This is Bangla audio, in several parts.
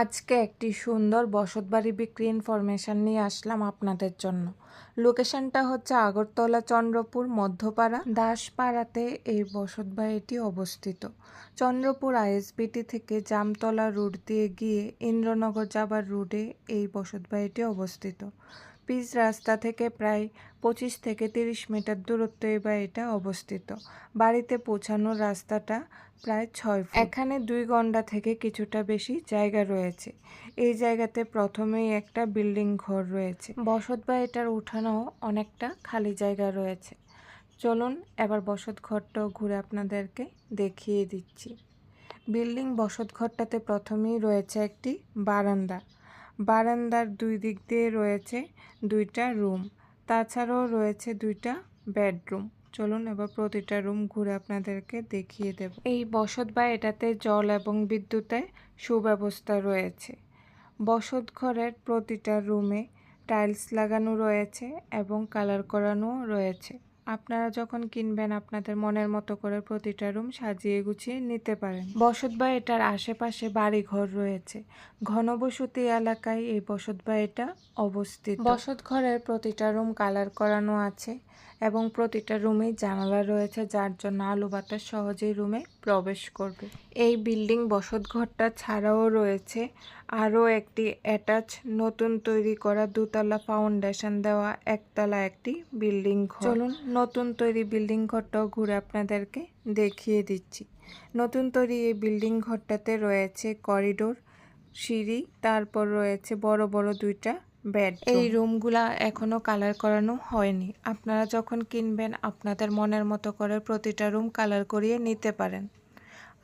আজকে একটি সুন্দর বসতবাড়ি বিক্রি ইনফরমেশান নিয়ে আসলাম আপনাদের জন্য। লোকেশনটা হচ্ছে আগরতলা চন্দ্রপুর, মধ্যপাড়া। দাসপাড়াতে এই বসতবাড়িটি অবস্থিত। চন্দ্রপুর আইএসবিটি থেকে জামতলা রুট দিয়ে গিয়ে ইন্দ্রনগর যাবার রুটে এই বসতবাড়িটি অবস্থিত। পিচ রাস্তা থেকে প্রায় পঁচিশ থেকে তিরিশ মিটার দূরত্ব এই এটা অবস্থিত। বাড়িতে পৌঁছানোর রাস্তাটা প্রায় ছয় এখানে দুই ঘণ্টা থেকে কিছুটা বেশি জায়গা রয়েছে। এই জায়গাতে প্রথমেই একটা বিল্ডিং ঘর রয়েছে। বসত বা এটার উঠানো অনেকটা খালি জায়গা রয়েছে। চলুন এবার বসত ঘরটাও ঘুরে আপনাদেরকে দেখিয়ে দিচ্ছি। বিল্ডিং বসত ঘরটাতে প্রথমেই রয়েছে একটি বারান্দা। বারান্দার দুই দিক দিয়ে রয়েছে দুইটা রুম। তাছাড়াও রয়েছে দুইটা বেডরুম। চলুন এবার প্রতিটা রুম ঘুরে আপনাদেরকে দেখিয়ে দেব। এই বসত বা এটাতে জল এবং বিদ্যুতের সুব্যবস্থা রয়েছে। বসত ঘরের প্রতিটা রুমে টাইলস লাগানো রয়েছে এবং কালার করানো রয়েছে। আপনারা যখন কিনবেন আপনাদের মনের মতো করে প্রতিটা রুম সাজিয়ে গুছিয়ে নিতে পারেন। বসত এটার আশেপাশে বাড়ি ঘর রয়েছে। ঘনবসতি এলাকায় এই বসত এটা অবস্থিত। বসত ঘরের প্রতিটা রুম কালার করানো আছে। এবং প্রতিটা রুমেই জানালা রয়েছে, যার জন্য আলো বাতাস সহজেই রুমে প্রবেশ করবে। এই বিল্ডিং বসত ঘরটা ছাড়াও রয়েছে আরও একটি অ্যাটাচ, নতুন তৈরি করা দুতলা ফাউন্ডেশন দেওয়া একতলা একটি বিল্ডিং ঘর। চলুন নতুন তৈরি বিল্ডিং ঘরটাও ঘুরে আপনাদেরকে দেখিয়ে দিচ্ছি। নতুন তৈরি এই বিল্ডিং ঘরটাতে রয়েছে করিডোর, সিঁড়ি, তারপর রয়েছে বড় বড় দুইটা বেড এই রুমগুলা এখনও কালার করানো হয়নি। আপনারা যখন কিনবেন, আপনাদের মনের মতো করে প্রতিটা রুম কালার করিয়ে নিতে পারেন।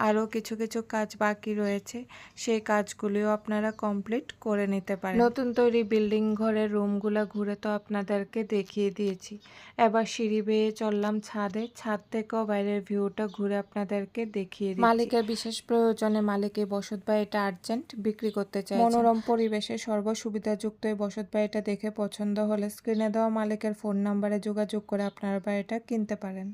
আরও কিছু কিছু কাজ বাকি রয়েছে সেই কাজগুলিও আপনারা কমপ্লিট করে নিতে পারেন। নতুন তৈরি বিল্ডিং ঘরের রুমগুলো ঘুরে তো আপনাদেরকে দেখিয়ে দিয়েছি। এবার সিঁড়ি বেয়ে চললাম ছাদে ছাদ থেকেও বাইরের ভিউটা ঘুরে আপনাদেরকে দেখিয়ে দিই মালিকের বিশেষ প্রয়োজনে মালিকে বসত বাড়িটা আর্জেন্ট বিক্রি করতে চাই মনোরম পরিবেশে সর্বসুবিধাযুক্ত এই বসত বাড়িটা দেখে পছন্দ হলে স্ক্রিনে দেওয়া মালিকের ফোন নাম্বারে যোগাযোগ করে আপনার বাড়িটা কিনতে পারেন।